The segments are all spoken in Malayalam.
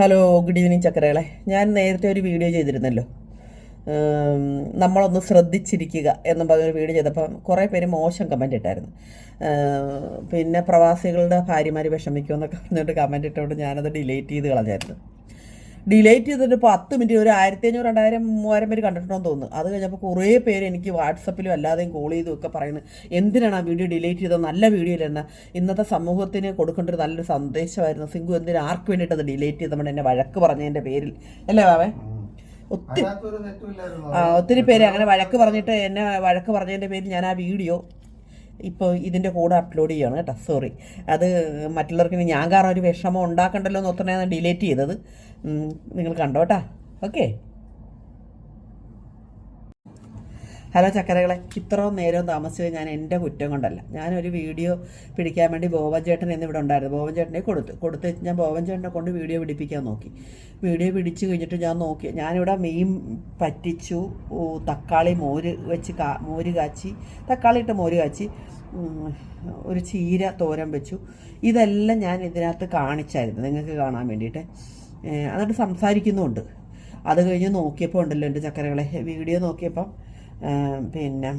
Hello good evening ചക്കരകളെ. ഞാൻ നേരത്തെ ഒരു വീഡിയോ ചെയ്തിരുന്നല്ലോ. നമ്മളൊന്ന് ശ്രദ്ധിച്ചിരിക്കുക എന്നും പറഞ്ഞൊരു വീഡിയോ ചെയ്തപ്പോൾ കുറേ പേര് മോശം കമന്റ് ഇട്ടായിരുന്നു. പിന്നെ പ്രവാസികളുടെ ഭാര്യമാർ വിഷമിക്കുമെന്നൊക്കെ പറഞ്ഞിട്ട് കമന്റ് ഇട്ടുകൊണ്ട് ഞാനത് ഡിലീറ്റ് ചെയ്ത് കളഞ്ഞായിരുന്നു. ഡിലേറ്റ് ചെയ്തിട്ട് പത്ത് മിനിറ്റ് ഒരു ആയിരത്തി അഞ്ഞൂറ് രണ്ടായിരം മൂവായിരം പേര് കണ്ടിട്ടുണ്ടെന്ന് തോന്നുന്നു. അത് കഴിഞ്ഞപ്പോൾ കുറേ പേര് എനിക്ക് വാട്സപ്പിലും അല്ലാതെയും കോൾ ചെയ്തും ഒക്കെ പറയുന്നത് എന്തിനാണ് ആ വീഡിയോ ഡിലേറ്റ് ചെയ്തത്? നല്ല വീഡിയോ തന്നെ ഇന്നത്തെ സമൂഹത്തിന് കൊടുക്കേണ്ട ഒരു നല്ലൊരു സന്ദേശമായിരുന്നു. സിംഗു എന്തിനാ ആർക്ക് വേണ്ടിയിട്ട് അത് ഡിലേറ്റ് ചെയ്ത് നമ്മുടെ എന്നെ വഴക്ക് പറഞ്ഞതിന്റെ പേരിൽ? അല്ലേ ബാവേ? ഒത്തിരി ആ ഒത്തിരി പേര് അങ്ങനെ വഴക്ക് പറഞ്ഞിട്ട് എന്നെ വഴക്ക് പറഞ്ഞതിന്റെ പേരിൽ ഞാൻ ആ വീഡിയോ ഇപ്പോൾ ഇതിന്റെ കൂടെ അപ്ലോഡ് ചെയ്യുകയാണ് കേട്ടോ. സോറി അത് മറ്റുള്ളവർക്ക് ഞാൻ കാരണം ഒരു വിഷമം ഉണ്ടാക്കണ്ടല്ലോ എന്ന് ഒത്തനെയാണ് ഡിലേറ്റ് ചെയ്തത്. നിങ്ങൾ കണ്ടോ കേട്ടാ ഓക്കെ. ഹലോ ചക്കരകളെ ഇത്രയും നേരം താമസിച്ചത് ഞാൻ എന്റെ കുറ്റം കൊണ്ടല്ല. ഞാനൊരു വീഡിയോ പിടിക്കാൻ വേണ്ടി ബോവൻ ചേട്ടൻ എന്നിവിടെ ഉണ്ടായിരുന്നു. ബോവൻ ചേട്ടനെ കൊടുത്തു കൊടുത്ത് ഞാൻ ബോവൻ ചേട്ടനെ കൊണ്ട് വീഡിയോ പിടിപ്പിക്കാൻ നോക്കി. വീഡിയോ പിടിച്ച് കഴിഞ്ഞിട്ട് ഞാൻ നോക്കി. ഞാനിവിടെ മീൻ പറ്റിച്ചു തക്കാളി മോര് വെച്ച് കാ മോര് കാച്ചി തക്കാളി ഇട്ട് മോര് കാച്ചി ഒരു ചീര തോരൻ വെച്ചു. ഇതെല്ലാം ഞാൻ ഇതിനകത്ത് കാണിച്ചായിരുന്നു. നിങ്ങൾക്ക് കാണാൻ വേണ്ടിയിട്ട്. എന്നിട്ട് സംസാരിക്കുന്നുമുണ്ട് അത് കഴിഞ്ഞ് നോക്കിയപ്പോൾ ഉണ്ടല്ലോ എന്റെ ചക്കരകളെ. വീഡിയോ നോക്കിയപ്പം പിന്നെ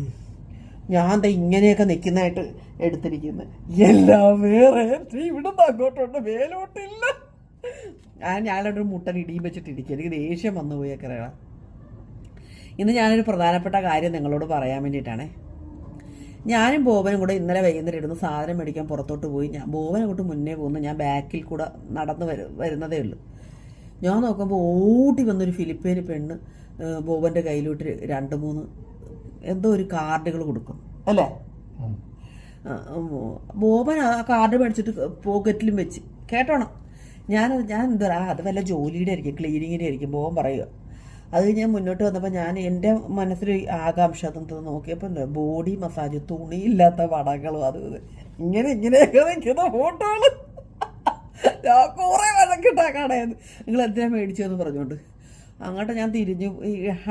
ഞാൻ എന്താ ഇങ്ങനെയൊക്കെ നിൽക്കുന്നതായിട്ട് എടുത്തിരിക്കുന്നത് എല്ലാം വേറെ ഇവിടെ അങ്ങോട്ടുണ്ട് മേലോട്ടില്ല. ഞാൻ ഞാനൊരു മുട്ടൻ ഇടിയും വെച്ചിട്ടിരിക്കുക എനിക്ക് ദേഷ്യം വന്നു പോയി ഇന്ന് ഞാനൊരു പ്രധാനപ്പെട്ട കാര്യം നിങ്ങളോട് പറയാൻ വേണ്ടിയിട്ടാണേ. ഞാനും ബോബനും കൂടെ ഇന്നലെ വൈകുന്നേരം ഇടുന്ന സാധനം മേടിക്കാൻ പുറത്തോട്ട് പോയി. ഞാൻ ബോബനെ കൂട്ട് മുന്നേ പോകുന്നു ഞാൻ ബാക്കിൽ കൂടെ നടന്ന് വരു വരുന്നതേ ഉള്ളൂ. ഞാൻ നോക്കുമ്പോൾ ഓടി വന്നൊരു ഫിലിപ്പീന് പെണ്ണ് ബോബന്റെ കയ്യിലോട്ട് രണ്ട് മൂന്ന് എന്തോ ഒരു കാർഡുകൾ കൊടുക്കും. അല്ലേ. ബോബൻ ആ കാർഡ് മേടിച്ചിട്ട് പോക്കറ്റിലും വെച്ച്. കേട്ടോണം? ഞാൻ ഞാൻ എന്താ പറയുക അത് വല്ല ജോലിയുടെ ആയിരിക്കും ക്ലീനിങ്ങിന്റെ ആയിരിക്കും ബോബൻ പറയുക അത് ഞാൻ മുന്നോട്ട് വന്നപ്പോൾ ഞാൻ എന്റെ മനസ്സിൽ ആകാംക്ഷ അതെന്ത് നോക്കിയപ്പോൾ എന്താ ബോഡി മസാജ് തുണിയില്ലാത്ത വടകളും അത്. ഇങ്ങനെ ഇങ്ങനെയൊക്കെ നിൽക്കുന്ന ഫോട്ടോകൾ ഞാൻ കുറേ വഴക്കിട്ടാ കാണാൻ നിങ്ങൾ എന്തിനാ മേടിച്ചതെന്ന് പറഞ്ഞുകൊണ്ട് അങ്ങോട്ട് ഞാൻ തിരിഞ്ഞു.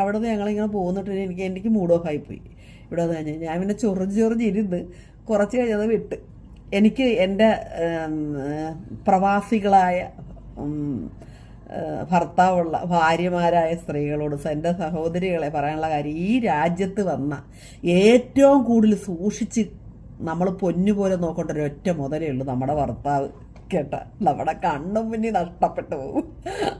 അവിടെ നിന്ന് ഞങ്ങളിങ്ങനെ പോകുന്നിട്ട് എനിക്ക് എനിക്ക് മൂഡ് ഓഫ് ആയിപ്പോയി. ഇവിടെ വന്ന് ഞാൻ പിന്നെ ചൊറിഞ്ഞ് ചൊറിഞ്ഞ് ഇരുന്ന് കുറച്ച് കഴിഞ്ഞത് വിട്ട്. എനിക്ക് എന്റെ പ്രവാസികളായ ഭർത്താവുള്ള ഭാര്യമാരായ സ്ത്രീകളോട് എന്റെ സഹോദരികളെ പറയാനുള്ള കാര്യം ഈ രാജ്യത്ത് വന്ന ഏറ്റവും കൂടുതൽ സൂക്ഷിച്ച് നമ്മൾ പൊന്നുപോലെ നോക്കേണ്ട ഒരു ഒറ്റ മുതലേ ഉള്ളൂ നമ്മുടെ ഭർത്താവ്. കേട്ട നമ്മുടെ കണ്ണും മുന്നിൽ നഷ്ടപ്പെട്ടു പോകും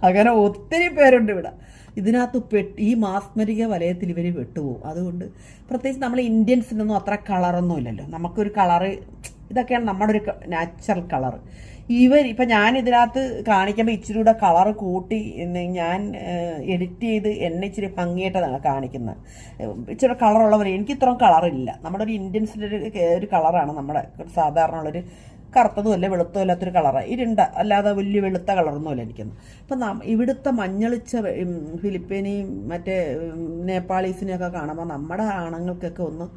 അങ്ങനെ ഒത്തിരി പേരുണ്ട് ഇവിടെ. ഇതിനകത്ത് പെട്ട് ഈ മാസ്മരിക വലയത്തിൽ ഇവർ പെട്ടുപോകും അതുകൊണ്ട് പ്രത്യേകിച്ച് നമ്മൾ ഇന്ത്യൻസിനൊന്നും അത്ര കളറൊന്നും ഇല്ലല്ലോ. നമുക്കൊരു കളറ് ഇതൊക്കെയാണ് നമ്മുടെ ഒരു നാച്ചുറൽ കളർ ഇവർ ഇപ്പം ഞാൻ ഇതിനകത്ത് കാണിക്കുമ്പോൾ ഇച്ചിരി കൂടെ കളറ് കൂട്ടി ഞാൻ എഡിറ്റ് ചെയ്ത് എന്നെ ഇച്ചിരി ഭംഗിയായിട്ടാണ് കാണിക്കുന്നത്. ഇച്ചിരി കളറുള്ളവർ എനിക്ക് ഇത്രയും കളറില്ല. നമ്മുടെ ഒരു ഇന്ത്യൻസിന്റെ ഒരു കളറാണ് നമ്മുടെ സാധാരണ ഉള്ളൊരു കറുത്തതും അല്ല വെളുത്തതും അല്ലാത്തൊരു കളറാണ് ഇരുണ്ട അല്ലാതെ വലിയ വെളുത്ത കളറൊന്നും അല്ല ഇരിക്കുന്നത് അപ്പം നാം ഇവിടുത്തെ മഞ്ഞളിച്ച ഫിലിപ്പീനെയും മറ്റേ നേപ്പാളീസിനെയൊക്കെ കാണുമ്പോൾ നമ്മുടെ ആണുങ്ങൾക്കൊക്കെ ഒന്ന്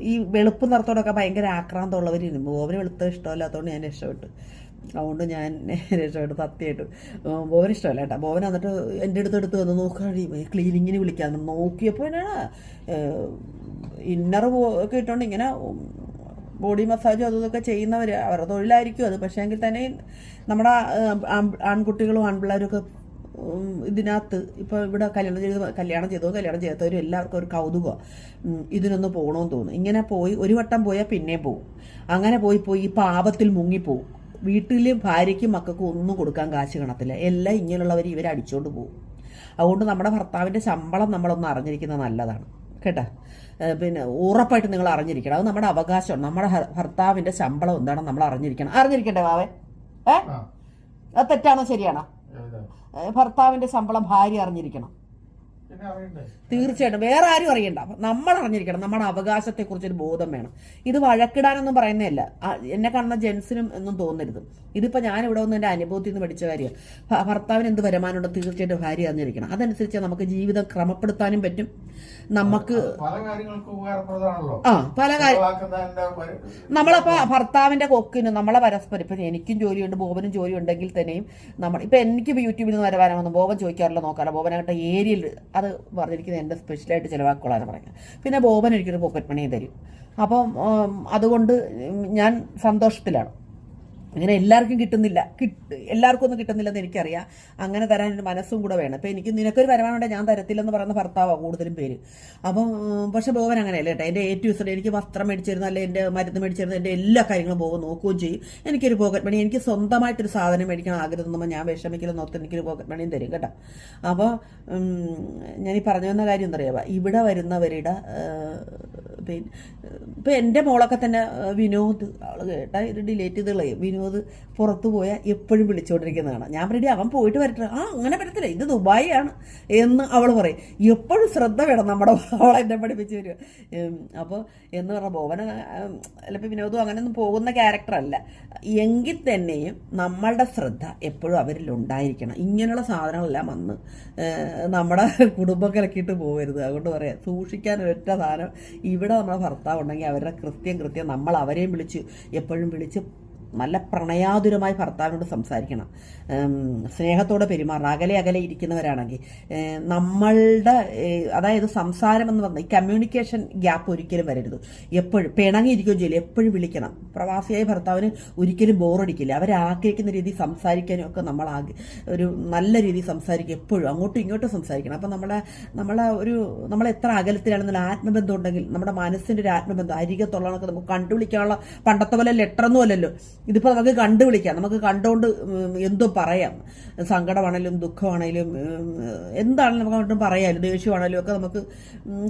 ഈ വെളുപ്പ് നിറത്തോടൊക്കെ ഭയങ്കര ആക്രാന്തമുള്ളവരുന്നു ബോബന് വെളുത്ത ഇഷ്ടമല്ലാത്തതുകൊണ്ട് ഞാൻ രക്ഷപ്പെട്ടു. അതുകൊണ്ട് ഞാൻ രക്ഷപ്പെട്ടു സത്യമായിട്ടും. ബോബന് ഇഷ്ടമല്ല കേട്ടോ. ബോബൻ എന്നിട്ട് എന്റെ അടുത്ത് എടുത്ത് വന്ന് നോക്കാടി ക്ലീനിങ്ങിന് വിളിക്കാൻ നോക്കിയപ്പോൾ എന്നാണ് ഇന്നർ ഒക്കെ ഇട്ടുകൊണ്ട് ഇങ്ങനെ ബോഡി മസാജും അതും ഇതൊക്കെ ചെയ്യുന്നവർ അവരുടെ തൊഴിലായിരിക്കും അത്. പക്ഷേ എങ്കിൽ തന്നെ നമ്മുടെ ആൺകുട്ടികളും ആൺപിള്ളേരും ഒക്കെ ഇതിനകത്ത് ഇപ്പോൾ ഇവിടെ കല്യാണം ചെയ്ത് കല്യാണം ചെയ്തോ കല്യാണം ചെയ്യാത്തവരും എല്ലാവർക്കും ഒരു കൗതുകമാണ് ഇതിനൊന്ന് പോകണമെന്ന് തോന്നും ഇങ്ങനെ പോയി ഒരു വട്ടം പോയാൽ പിന്നെയും പോകും അങ്ങനെ പോയി പോയി ഈ പാപത്തിൽ മുങ്ങിപ്പോവും. വീട്ടിൽ ഭാര്യയ്ക്കും മക്കൾക്കും ഒന്നും കൊടുക്കാൻ കാശ് കാണത്തില്ല. എല്ലാം ഇങ്ങനെയുള്ളവർ ഇവർ അടിച്ചുകൊണ്ട് പോകും അതുകൊണ്ട് നമ്മുടെ ഭർത്താവിന്റെ ശമ്പളം നമ്മളൊന്ന് അറിഞ്ഞിരിക്കുന്നത് നല്ലതാണ്. കേട്ടോ? പിന്നെ ഉറപ്പായിട്ട് നിങ്ങൾ അറിഞ്ഞിരിക്കണം. അത് നമ്മുടെ അവകാശമാണ് നമ്മുടെ ഭർത്താവിന്റെ ഭർത്താവിന്റെ ശമ്പളം എന്താണെന്ന് നമ്മൾ അറിഞ്ഞിരിക്കണം. അറിഞ്ഞിരിക്കണ്ടേ വാവേ ഏ? അത് തെറ്റാണോ ശരിയാണോ? ഭർത്താവിന്റെ ഭർത്താവിന്റെ ശമ്പളം ഭാര്യ അറിഞ്ഞിരിക്കണം. തീർച്ചയായിട്ടും. വേറെ ആരും അറിയണ്ട. നമ്മൾ അറിഞ്ഞിരിക്കണം. നമ്മുടെ അവകാശത്തെക്കുറിച്ചൊരു ബോധം വേണം. ഇത് വഴക്കിടാനൊന്നും പറയുന്നതല്ല. എന്നെ കാണുന്ന ജെൻസിനും ഒന്നും തോന്നരുത്. ഇതിപ്പോ ഞാൻ ഇവിടെ വന്ന് എന്റെ അനുഭവത്തിൽ നിന്ന് പഠിച്ച കാര്യമാണ്. ഭർത്താവിന് എന്ത് വരുമാനമുണ്ടോ? തീർച്ചയായിട്ടും ഭാര്യ അറിഞ്ഞിരിക്കണം. അതനുസരിച്ച് നമുക്ക് ജീവിതം ക്രമപ്പെടുത്താനും പറ്റും. നമുക്ക് ആ പല കാര്യം ഭർത്താവിന്റെ നമ്മളപ്പോൾ ഭർത്താവിന്റെ കൊക്കിന് നമ്മളെ പരസ്പരം ഇപ്പം എനിക്കും ജോലിയുണ്ട് ബോബനും ജോലി ഉണ്ടെങ്കിൽ തന്നെയും നമ്മൾ ഇപ്പം എനിക്ക് യൂട്യൂബിൽ നിന്ന് വരവാനൊന്നും ബോബൻ ചോദിക്കാറില്ല നോക്കാറില്ല. ബോബനായിട്ട് ഏരിയയിൽ അത് പറഞ്ഞിരിക്കുന്നത് എന്റെ സ്പെഷ്യലായിട്ട് ചിലവാക്കുള്ളതാണ് പറയുന്നത്. പിന്നെ ബോബൻ എനിക്കൊരു പോക്കറ്റ് മണി തരും. അപ്പം അതുകൊണ്ട് ഞാൻ സന്തോഷത്തിലാണ്. അങ്ങനെ എല്ലാവർക്കും കിട്ടുന്നില്ല. കിട്ട് എല്ലാവർക്കും ഒന്നും കിട്ടുന്നില്ലെന്ന് എനിക്കറിയാം. അങ്ങനെ തരാൻ മനസ്സും കൂടെ വേണം. അപ്പം എനിക്ക് നിനക്കൊരു വരുമാനം ഞാൻ തരത്തില്ലെന്ന് പറയുന്ന ഭർത്താവാണ് കൂടുതലും പേര്. അപ്പം പക്ഷേ ബോവൻ അങ്ങനെയല്ല കേട്ടോ. എന്റെ ഏറ്റവും ദിവസം എനിക്ക് വസ്ത്രം മേടിച്ചിരുന്ന അല്ലെങ്കിൽ എന്റെ മരുന്ന് മേടിച്ചിരുന്ന എന്റെ എല്ലാ കാര്യങ്ങളും ബോവൻ നോക്കുകയും ചെയ്യും. എനിക്കൊരു പോക്കറ്റ് മണി എനിക്ക് സ്വന്തമായിട്ടൊരു സാധനം മേടിക്കാൻ ആഗ്രഹം തന്നുമ്പോൾ ഞാൻ വിഷമിക്കലും നോക്കി എനിക്കൊരു പോക്കറ്റ് മണിയും തരും കേട്ടോ. അപ്പോൾ ഞാൻ ഈ പറഞ്ഞു വന്ന കാര്യം എന്താ അറിയാം ഇവിടെ വരുന്നവരുടെ പിന്നെ ഇപ്പം എന്റെ മോളൊക്കെ തന്നെ വിനോദ് ആൾ കേട്ടാ ഇത് ഡിലേറ്റ് ചെയ്ത് കളയും വിനോദ് പുറത്തു പോയാൽ എപ്പോഴും വിളിച്ചുകൊണ്ടിരിക്കുന്നതാണ് ഞാൻ റെഡി അവൻ പോയിട്ട് വരട്ടെ. ആ അങ്ങനെ പറ്റത്തില്ല ഇത് ദുബായി ആണ് എന്ന് അവൾ പറയും. എപ്പോഴും ശ്രദ്ധ വേണം നമ്മുടെ അവളെ എന്നെ പഠിപ്പിച്ച് വരിക അപ്പോൾ എന്ന് പറഞ്ഞ ഭോവന അല്ലെങ്കിൽ വിനോദും അങ്ങനെയൊന്നും പോകുന്ന ക്യാരക്ടറല്ല എങ്കിൽ തന്നെയും നമ്മളുടെ ശ്രദ്ധ എപ്പോഴും അവരിൽ ഉണ്ടായിരിക്കണം. ഇങ്ങനെയുള്ള സാധനങ്ങളെല്ലാം വന്ന് നമ്മുടെ കുടുംബം കലക്കിയിട്ട് പോകരുത് അതുകൊണ്ട് പറയാം സൂക്ഷിക്കാൻ ഒരൊറ്റ സാധനം ഇവിടെ നമ്മുടെ ഭർത്താവ് ഉണ്ടെങ്കിൽ അവരുടെ കൃത്യം കൃത്യം നമ്മൾ അവരെയും വിളിച്ച് എപ്പോഴും വിളിച്ച് നല്ല പ്രണയാതുരമായി ഭർത്താവിനോട് സംസാരിക്കണം. സ്നേഹത്തോടെ പെരുമാറണം. അകലെ അകലെ ഇരിക്കുന്നവരാണെങ്കിൽ നമ്മളുടെ അതായത് സംസാരം എന്ന് പറഞ്ഞാൽ ഈ കമ്മ്യൂണിക്കേഷൻ ഗ്യാപ്പ് ഒരിക്കലും വരരുത്. എപ്പോഴും പിണങ്ങിയിരിക്കുകയും ചെയ്യില്ല എപ്പോഴും വിളിക്കണം. പ്രവാസിയായ ഭർത്താവിന് ഒരിക്കലും ബോറടിക്കില്ല. അവരാഗ്രഹിക്കുന്ന രീതിയിൽ സംസാരിക്കാനും ഒക്കെ നമ്മൾ ഒരു നല്ല രീതിയിൽ സംസാരിക്കും എപ്പോഴും. അങ്ങോട്ടും ഇങ്ങോട്ടും സംസാരിക്കണം. അപ്പം നമ്മളെ നമ്മളെ ഒരു നമ്മൾ എത്ര അകലത്തിലാണെന്നുള്ള ആത്മബന്ധം ഉണ്ടെങ്കിൽ നമ്മുടെ മനസ്സിന്റെ ഒരു ആത്മബന്ധം അരികത്തുള്ളതൊക്കെ നമുക്ക് കണ്ടുപിടിക്കാനുള്ള പണ്ടത്തെ പോലെ ലെറ്ററൊന്നും അല്ലല്ലോ. ഇതിപ്പോൾ നമുക്ക് കണ്ടുപിടിക്കാം നമുക്ക് കണ്ടുകൊണ്ട് എന്തോ പറയാം. സങ്കടമാണേലും ദുഃഖമാണേലും എന്താണെങ്കിലും നമുക്ക് അങ്ങോട്ടും പറയാമല്ലോ ദേഷ്യമാണേലും ഒക്കെ നമുക്ക്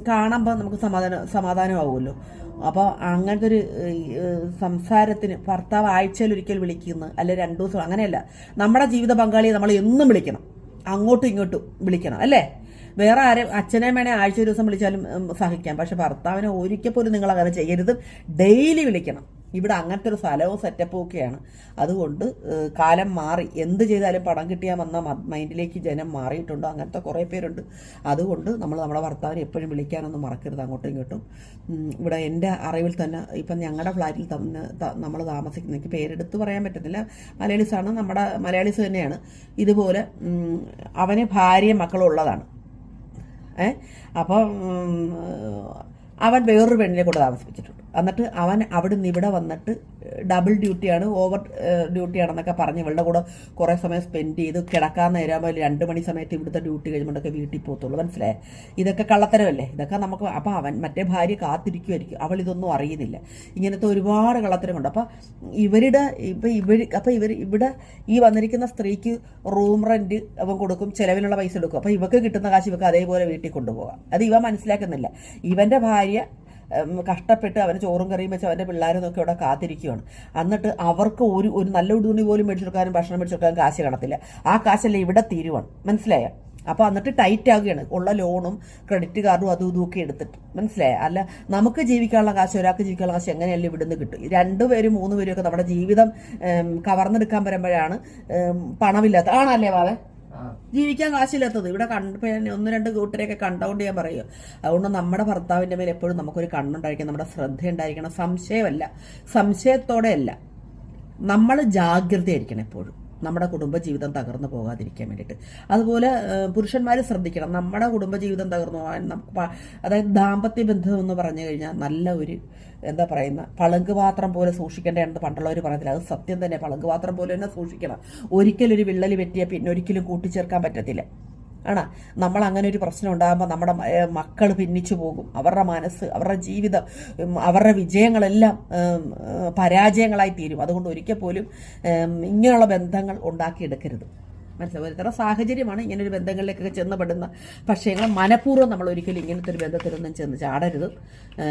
കാണുമ്പോൾ നമുക്ക് സമാധാനം സമാധാനമാവുമല്ലോ. അപ്പോൾ അങ്ങനത്തെ ഒരു സംസാരത്തിന് ഭർത്താവ് ആഴ്ചയിൽ ഒരിക്കൽ വിളിക്കുന്നു. അല്ലെ രണ്ടു ദിവസം. അങ്ങനെയല്ല. നമ്മുടെ ജീവിത പങ്കാളിയെ നമ്മൾ എന്നും വിളിക്കണം. അങ്ങോട്ടും ഇങ്ങോട്ടും വിളിക്കണം. അല്ലേ? വേറെ ആരും അച്ഛനെ വേണേ ആഴ്ച ഒരു ദിവസം വിളിച്ചാലും സഹിക്കാം. പക്ഷെ ഭർത്താവിനെ ഒരിക്കൽ പോലും നിങ്ങൾ അങ്ങനെ ചെയ്യരുത്. ഡെയിലി വിളിക്കണം. ഇവിടെ അങ്ങനത്തെ ഒരു സ്ഥലവും സെറ്റപ്പും ഒക്കെയാണ്. അതുകൊണ്ട് കാലം മാറി. എന്ത് ചെയ്താലും പടം കിട്ടിയാൽ വന്ന മൈൻഡിലേക്ക് ജനം മാറിയിട്ടുണ്ട്? അങ്ങനത്തെ കുറേ പേരുണ്ട്. അതുകൊണ്ട് നമ്മൾ നമ്മുടെ ഭർത്താവിനെ എപ്പോഴും വിളിക്കാനൊന്നും മറക്കരുത്. അങ്ങോട്ടും ഇങ്ങോട്ടും. ഇവിടെ എന്റെ അറിവിൽ തന്നെ ഇപ്പം ഞങ്ങളുടെ ഫ്ലാറ്റിൽ തന്നെ നമ്മൾ താമസിക്കുന്ന എനിക്ക് പേരെടുത്ത് പറയാൻ പറ്റത്തില്ല. മലയാളീസാണ് നമ്മുടെ മലയാളീസ് തന്നെയാണ്. ഇതുപോലെ അവന് ഭാര്യയും മക്കളും ഉള്ളതാണ്. ഏ അപ്പം അവൻ വേറൊരു പെണ്ണിനെ കൊണ്ട് താമസിപ്പിച്ചിട്ടുണ്ട്. എന്നിട്ട് അവൻ അവിടുന്ന് ഇവിടെ വന്നിട്ട് ഡബിൾ ഡ്യൂട്ടിയാണ് ഓവർ ഡ്യൂട്ടിയാണെന്നൊക്കെ പറഞ്ഞ് ഇവളുടെ കൂടെ കുറേ സമയം സ്പെൻഡ് ചെയ്ത് കിടക്കാൻ നേരാകുമ്പോൾ രണ്ട് മണി സമയത്ത് ഇവിടുത്തെ ഡ്യൂട്ടി കഴിയുമ്പോഴൊക്കെ വീട്ടിൽ പോകത്തുള്ളൂ. മനസ്സിലായേ? ഇതൊക്കെ കള്ളത്തരമല്ലേ? ഇതൊക്കെ നമുക്ക് അപ്പോൾ അവൻ മറ്റേ ഭാര്യ കാത്തിരിക്കുമായിരിക്കും അവൾ ഇതൊന്നും അറിയുന്നില്ല. ഇങ്ങനത്തെ ഒരുപാട് കള്ളത്തരമുണ്ട്. അപ്പോൾ ഇവരുടെ ഇപ്പോൾ ഇവർ അപ്പോൾ ഇവർ ഇവിടെ ഈ വന്നിരിക്കുന്ന സ്ത്രീക്ക് റൂം റെന്റ് അവൻ കൊടുക്കും ചിലവിനുള്ള പൈസ എടുക്കും അപ്പോൾ ഇവക്ക് കിട്ടുന്ന കാശ് ഇവക്ക് അതേപോലെ വീട്ടിൽ കൊണ്ടുപോകാം. അത് ഇവ മനസ്സിലാക്കുന്നില്ല. ഇവന്റെ ഭാര്യ കഷ്ടപ്പെട്ട് അവന് ചോറും കറിയും വെച്ച് അവന്റെ പിള്ളേരും അവിടെ കാത്തിരിക്കുകയാണ്. എന്നിട്ട് അവർക്ക് ഒരു ഒരു നല്ല ഉടുതുണി പോലും മേടിച്ചെടുക്കാനും ഭക്ഷണം മേടിച്ചെടുക്കാനും കാശ് കാണത്തില്ല. ആ കാശല്ലേ ഇവിടെ തീരുവാണ്. മനസ്സിലായോ? അപ്പോൾ എന്നിട്ട് ടൈറ്റ് ആകുകയാണ്. ഉള്ള ലോണും ക്രെഡിറ്റ് കാർഡും അതും ഇതും ഒക്കെ എടുത്തിട്ട്. മനസ്സിലായ? അല്ല നമുക്ക് ജീവിക്കാനുള്ള കാശ് ഒരാൾക്ക് ജീവിക്കാനുള്ള കാശ് എങ്ങനെയല്ല ഇവിടുന്ന് കിട്ടും? രണ്ടുപേരും മൂന്ന് പേരും ഒക്കെ നമ്മുടെ ജീവിതം കവർന്നെടുക്കാൻ വരുമ്പോഴാണ് പണമില്ലാത്ത ആണല്ലേ വാവേ ജീവിക്കാൻ കാശില്ലാത്തത്. ഇവിടെ ഞാൻ ഒന്ന് രണ്ട് കൂട്ടരെയൊക്കെ കണ്ടുകൊണ്ട് ഞാൻ പറയുക. അതുകൊണ്ട് നമ്മുടെ ഭർത്താവിന്റെ മേലെ എപ്പോഴും നമുക്കൊരു കണ്ണുണ്ടായിരിക്കണം. നമ്മുടെ ശ്രദ്ധ ഉണ്ടായിരിക്കണം സംശയമല്ല. സംശയത്തോടെയല്ല. നമ്മൾ ജാഗ്രതയായിരിക്കണം എപ്പോഴും. നമ്മുടെ കുടുംബജീവിതം തകർന്നു പോകാതിരിക്കാൻ വേണ്ടിയിട്ട്. അതുപോലെ പുരുഷന്മാർ ശ്രദ്ധിക്കണം. നമ്മുടെ കുടുംബജീവിതം തകർന്നു പോകാൻ നമുക്ക് അതായത് ദാമ്പത്യ ബന്ധം എന്ന് പറഞ്ഞു കഴിഞ്ഞാൽ നല്ല ഒരു എന്താ പറയുന്ന പളുങ്ക് പാത്രം പോലെ സൂക്ഷിക്കേണ്ടതെന്ന് പണ്ടുള്ളവർ പറഞ്ഞില്ല അത് സത്യം തന്നെ. പളുങ്ക് പാത്രം പോലെ തന്നെ സൂക്ഷിക്കണം. ഒരിക്കലൊരു ഒരു വിള്ളൽ പറ്റിയാൽ പിന്നെ ഒരിക്കലും കൂട്ടിച്ചേർക്കാൻ പറ്റത്തില്ല. ആണ്? നമ്മൾ അങ്ങനെ ഒരു പ്രശ്നം ഉണ്ടാകുമ്പോൾ നമ്മുടെ മക്കൾ ഭിന്നിച്ചു പോകും. അവരുടെ മനസ്സ് അവരുടെ ജീവിതം അവരുടെ വിജയങ്ങളെല്ലാം പരാജയങ്ങളായി തീരും. അതുകൊണ്ട് ഒരിക്കൽ പോലും ഇങ്ങനെയുള്ള ബന്ധങ്ങൾ ഉണ്ടാക്കിയെടുക്കരുത്. മനസ്സിലാവും തരം സാഹചര്യമാണ് ഇങ്ങനെ ഒരു ബന്ധങ്ങളിലേക്കൊക്കെ ചെന്നപ്പെടുന്ന പക്ഷേ ഞങ്ങൾ മനഃപൂർവം നമ്മൾ ഒരിക്കലും ഇങ്ങനത്തെ ഒരു ബന്ധത്തിലൊന്നും ചെന്ന് ചാടരുത്.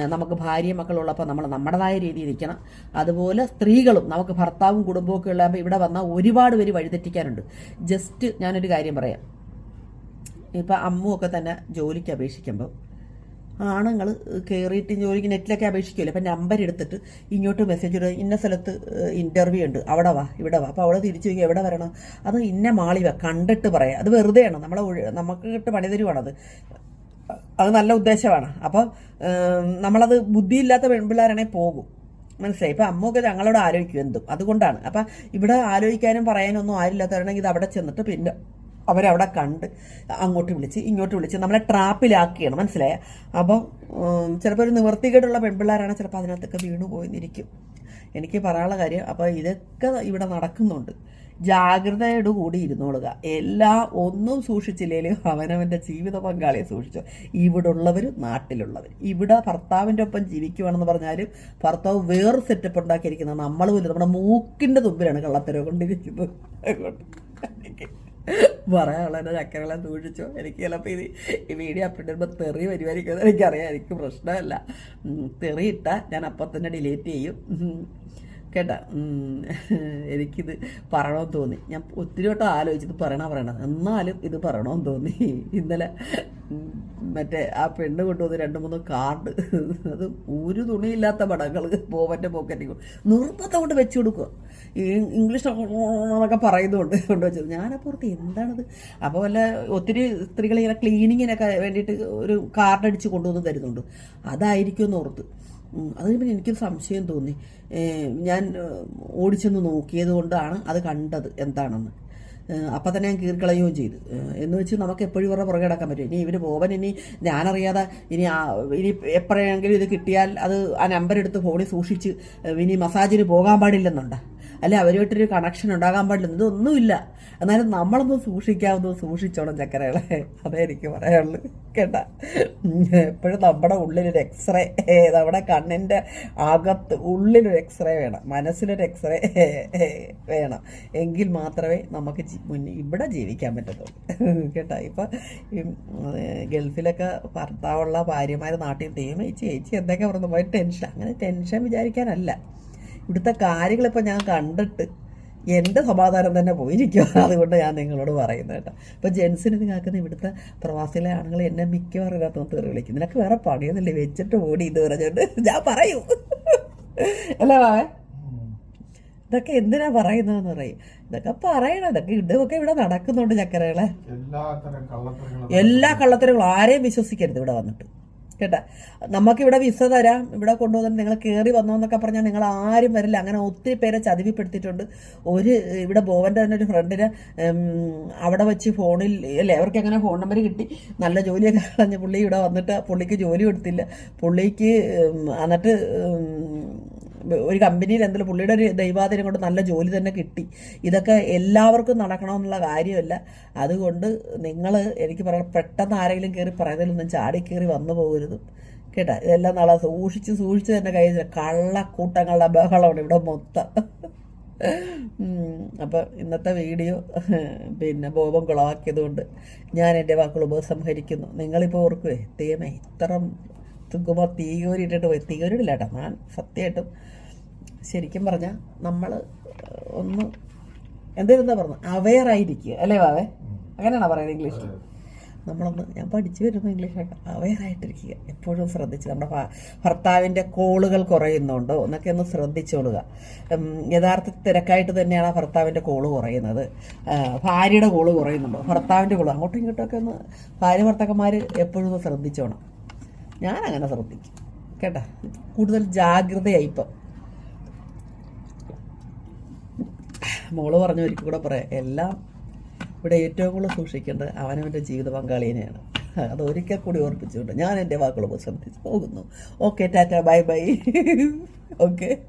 നമുക്ക് ഭാര്യയും മക്കളുള്ളപ്പോൾ നമ്മൾ നമ്മുടേതായ രീതിയിൽ ഇരിക്കണം. അതുപോലെ സ്ത്രീകളും നമുക്ക് ഭർത്താവും കുടുംബവും ഒക്കെ ഉള്ളപ്പോൾ ഇവിടെ വന്നാൽ ഒരുപാട് പേര് വഴിതെറ്റിക്കാനുണ്ട്. ജസ്റ്റ് ഞാനൊരു കാര്യം പറയാം. ഇപ്പം അമ്മുവൊക്കെ തന്നെ ജോലിക്ക് അപേക്ഷിക്കുമ്പോൾ ആണുങ്ങൾ കയറിയിട്ട് ജോലിക്ക് നെറ്റിലൊക്കെ അപേക്ഷിക്കുമല്ലോ അപ്പം നമ്പർ എടുത്തിട്ട് ഇങ്ങോട്ട് മെസ്സേജ് ഇടുക ഇന്ന സ്ഥലത്ത് ഇന്റർവ്യൂ ഉണ്ട്. അവിടെ വാ ഇവിടെ വാ. അപ്പോൾ അവിടെ തിരിച്ചു ചോദിക്കുക എവിടെ വരണം? അത് ഇന്ന മാളി വാ കണ്ടിട്ട് പറയാം. അത് വെറുതെയാണ്. നമ്മളെ നമുക്ക് കിട്ട് പണി തരുവാണത് അത് നല്ല ഉദ്ദേശമാണ്. അപ്പം നമ്മളത് ബുദ്ധിയില്ലാത്ത പെൺപിള്ളേരാണെങ്കിൽ പോകും. മനസ്സിലായി? ഇപ്പം അമ്മയൊക്കെ ഞങ്ങളോട് ആലോചിക്കും എന്തും. അതുകൊണ്ടാണ്. അപ്പം ഇവിടെ ആലോചിക്കാനും പറയാനും ഒന്നും ആരില്ലാത്തവരാണെങ്കിൽ ഇത് അവിടെ ചെന്നിട്ട് പിന്നെ അവരവിടെ കണ്ട് അങ്ങോട്ട് വിളിച്ച് ഇങ്ങോട്ട് വിളിച്ച് നമ്മളെ ട്രാപ്പിലാക്കിയാണ് മനസ്സിലായ? അപ്പം ചിലപ്പോൾ ഒരു നിവർത്തികേടുള്ള പെൺപിള്ളേരാണ് ചിലപ്പോൾ അതിനകത്തൊക്കെ വീണു പോയിന്നിരിക്കും. എനിക്ക് പറയാനുള്ള കാര്യം അപ്പോൾ ഇതൊക്കെ ഇവിടെ നടക്കുന്നുണ്ട്. ജാഗ്രതയോട് കൂടി ഇരുന്നോളുക. എല്ലാ ഒന്നും സൂക്ഷിച്ചില്ലെങ്കിലും അവനവന്റെ ജീവിത പങ്കാളിയെ സൂക്ഷിച്ചു. ഇവിടെ ഉള്ളവർ നാട്ടിലുള്ളവർ ഇവിടെ ഭർത്താവിന്റെ ഒപ്പം ജീവിക്കുവാണെന്ന് പറഞ്ഞാലും ഭർത്താവ് വേറെ സെറ്റപ്പ് ഉണ്ടാക്കിയിരിക്കുന്നത് നമ്മൾ പോലും നമ്മുടെ മൂക്കിന്റെ തുമ്പിലാണ് കള്ളത്തരം കൊണ്ടിരിക്കുന്നത്. പറയാനുള്ളത് ചക്കരെല്ലാം സൂക്ഷിച്ചു. എനിക്ക് ചിലപ്പോൾ ഇത് ഈ വീഡിയോ അപ്ലോഡ് ചെയ്യുമ്പോൾ തെറി വരുമായിരിക്കും എനിക്കറിയാം. എനിക്ക് പ്രശ്നമല്ല. തെറി ഇട്ടാൽ ഞാൻ അപ്പം തന്നെ ഡിലീറ്റ് ചെയ്യും. കേട്ടാ എനിക്കിത് പറയണമെന്ന് തോന്നി. ഞാൻ ഒത്തിരി വട്ടം ആലോചിച്ചത് പറയണ പറയണം. എന്നാലും ഇത് പറയണമെന്ന് തോന്നി. ഇന്നലെ മറ്റേ ആ പെണ്ണ് കൊണ്ടുവന്ന് രണ്ട് മൂന്ന് കാർഡ് അത് ഒരു തുണിയില്ലാത്ത പടങ്ങൾ പോവന്റെ പോക്കറ്റിൽ നിർബന്ധം കൊണ്ട് വെച്ചു കൊടുക്കുക. ഇംഗ്ലീഷ് എന്നൊക്കെ പറയുന്നുണ്ട് കൊണ്ടുവച്ചത് ഞാനപ്പുറത്ത് എന്താണത്? അപ്പോൾ വല്ല ഒത്തിരി സ്ത്രീകൾ ഇങ്ങനെ ക്ലീനിങ്ങിനൊക്കെ വേണ്ടിയിട്ട് ഒരു കാർഡ് അടിച്ച് കൊണ്ടുവന്ന് തരുന്നുണ്ട്. അതായിരിക്കും എന്ന് ഓർത്ത്. അത് പിന്നെ എനിക്കൊരു സംശയം തോന്നി. ഞാൻ ഓടിച്ചെന്ന് നോക്കിയത് കൊണ്ടാണ് അത് കണ്ടത് എന്താണെന്ന്. അപ്പൊ തന്നെ ഞാൻ കീറിക്കളയുകയും ചെയ്തു. എന്ന് വെച്ച് നമുക്ക് എപ്പോഴും ഇവരുടെ പുറകെ പറ്റും. ഇനി ഇവർ പോവൻ ഇനി ഞാനറിയാതെ ഇനി ഇനി എപ്പോഴെങ്കിലും ഇത് കിട്ടിയാൽ അത് ആ നമ്പർ എടുത്ത് ഫോണിൽ സൂക്ഷിച്ച് ഇനി മസാജിന് പോകാൻ പാടില്ലെന്നുണ്ട്? അല്ലെ അവരുമായിട്ടൊരു കണക്ഷൻ ഉണ്ടാകാൻ പാടില്ല. ഇതൊന്നുമില്ല. എന്നാലും നമ്മളൊന്ന് സൂക്ഷിക്കാവുന്ന സൂക്ഷിച്ചോണം ചക്കരകളെ. അതേ എനിക്ക് പറയാനുള്ളൂ. കേട്ട? എപ്പോഴും നമ്മുടെ ഉള്ളിലൊരു എക്സ്റേ നമ്മുടെ കണ്ണിന്റെ അകത്ത് ഉള്ളിലൊരു എക്സ്റേ വേണം. മനസ്സിലൊരു എക്സ്റേ വേണം. എങ്കിൽ മാത്രമേ നമുക്ക് മുന്നേ ഇവിടെ ജീവിക്കാൻ പറ്റത്തുള്ളൂ. കേട്ടാ? ഇപ്പം ഗൾഫിലൊക്കെ ഭർത്താവുള്ള ഭാര്യമാർ നാട്ടിൽ ചേച്ചി ചേച്ചി എന്തൊക്കെ പറഞ്ഞു? പോയി ടെൻഷൻ അങ്ങനെ ടെൻഷൻ വിചാരിക്കാനല്ല. ഇവിടുത്തെ കാര്യങ്ങളിപ്പോൾ ഞാൻ കണ്ടിട്ട് എന്റെ സമാധാനം തന്നെ പോയിരിക്കും അതുകൊണ്ട് ഞാൻ നിങ്ങളോട് പറയുന്നത് കേട്ടോ. ഇപ്പോൾ ജെൻസിന് ഇത് കേൾക്കുന്ന ഇവിടുത്തെ പ്രവാസികളെ ആണുങ്ങൾ എന്നെ മിക്കവാറും ഇതിനകത്ത് തെറി വിളിക്കും. നിനക്ക് വേറെ പണിയൊന്നുമില്ലേ? വെച്ചിട്ട് ഓടി ഇത് പറഞ്ഞുകൊണ്ട് ഞാൻ പറയൂ. അല്ല വാവേ? ഇതൊക്കെ എന്തിനാ പറയുന്നതെന്ന് പറയും. ഇതൊക്കെ പറയണം. ഇതൊക്കെ ഇതൊക്കെ ഇവിടെ നടക്കുന്നുണ്ട് ചക്കരകളെ. എല്ലാ കള്ളത്തരങ്ങളും ആരെയും വിശ്വസിക്കരുത് ഇവിടെ വന്നിട്ട്. കേട്ടാ നമുക്കിവിടെ വിസ തരാം. ഇവിടെ കൊണ്ടുവന്നിട്ട് നിങ്ങൾ കയറി വന്നോ എന്നൊക്കെ പറഞ്ഞാൽ നിങ്ങൾ ആരും വരില്ല. അങ്ങനെ ഒത്തിരി പേരെ ചതിവിപ്പെടുത്തിയിട്ടുണ്ട്. ഒരു ഇവിടെ ബോവന്റെ തന്നെ ഒരു ഫ്രണ്ടിന് അവിടെ വെച്ച് ഫോണിൽ അല്ലേ അവർക്ക് അങ്ങനെ ഫോൺ നമ്പർ കിട്ടി? നല്ല ജോലിയൊക്കെ കളഞ്ഞ് പുള്ളി ഇവിടെ വന്നിട്ട് പുള്ളിക്ക് ജോലി കൊടുത്തില്ല. പുള്ളിക്ക് എന്നിട്ട് ഒരു കമ്പനിയിൽ എന്തെങ്കിലും പുള്ളിയുടെ ഒരു ദൈവാധീനം കൊണ്ട് നല്ല ജോലി തന്നെ കിട്ടി. ഇതൊക്കെ എല്ലാവർക്കും നടക്കണമെന്നുള്ള കാര്യമല്ല. അതുകൊണ്ട് നിങ്ങൾ എനിക്ക് പറയാം പെട്ടെന്ന് ആരെങ്കിലും കയറി പറയുന്നതിലൊന്നും ചാടി കയറി വന്നു പോകരുത്. കേട്ടോ? ഇതെല്ലാം നാളെ സൂക്ഷിച്ച് സൂക്ഷിച്ച് തന്നെ കൈ കള്ളക്കൂട്ടങ്ങളുടെ ബഹളമാണ് ഇവിടെ മൊത്തം. അപ്പം ഇന്നത്തെ വീഡിയോ പിന്നെ ബോബം കുളവാക്കിയതുകൊണ്ട് ഞാൻ എന്റെ വാക്കുകൾ ഉപസംഹരിക്കുന്നു. നിങ്ങളിപ്പോൾ ഓർക്കുവേ ദൈവമേ ഇത്ര തുക്കുമ്പോൾ തീകോരി ഇട്ടിട്ട് പോയി. തീകോരിടില്ല കേട്ടോ ഞാൻ സത്യമായിട്ടും ശരിക്കും പറഞ്ഞാൽ നമ്മൾ ഒന്ന് എന്തായിരുന്നാ പറഞ്ഞു? അവെയർ ആയിരിക്കുക. അല്ലേ വാവേ അങ്ങനെയാണോ പറയുന്നത് ഇംഗ്ലീഷിൽ നമ്മളൊന്ന് ഞാൻ പഠിച്ചു വരുന്നു ഇംഗ്ലീഷൊക്കെ അവെയർ ആയിട്ടിരിക്കുക. എപ്പോഴും ശ്രദ്ധിച്ച് നമ്മുടെ ഭർത്താവിന്റെ കോളുകൾ കുറയുന്നുണ്ടോ എന്നൊക്കെ ഒന്ന് ശ്രദ്ധിച്ചോളുക. യഥാർത്ഥ തിരക്കായിട്ട് തന്നെയാണ് ആ ഭർത്താവിന്റെ കോൾ കുറയുന്നത്. ഭാര്യയുടെ കോൾ കുറയുന്നുണ്ടോ? ഭർത്താവിന്റെ കോൾ അങ്ങോട്ടും ഇങ്ങോട്ടും ഒക്കെ ഒന്ന് ഭാര്യ ഭർത്താക്കന്മാർ എപ്പോഴും ഒന്ന് ശ്രദ്ധിച്ചോണം. ഞാൻ അങ്ങനെ ശ്രദ്ധിക്കും. കേട്ടാ? കൂടുതൽ ജാഗ്രതയായി ഇപ്പം. മോൾ പറഞ്ഞ ഒരിക്കൽ കൂടെ പറയാം. എല്ലാം ഇവിടെ ഏറ്റവും കൂടുതൽ സൂക്ഷിക്കേണ്ടത് അവനവന്റെ ജീവിത പങ്കാളിനെയാണ് അത് ഒരിക്കൽ കൂടി ഓർപ്പിച്ചുകൊണ്ട് ഞാൻ എന്റെ വാക്കുകൾ ശ്രദ്ധിച്ച് പോകുന്നു. Okay tata bye bye. Okay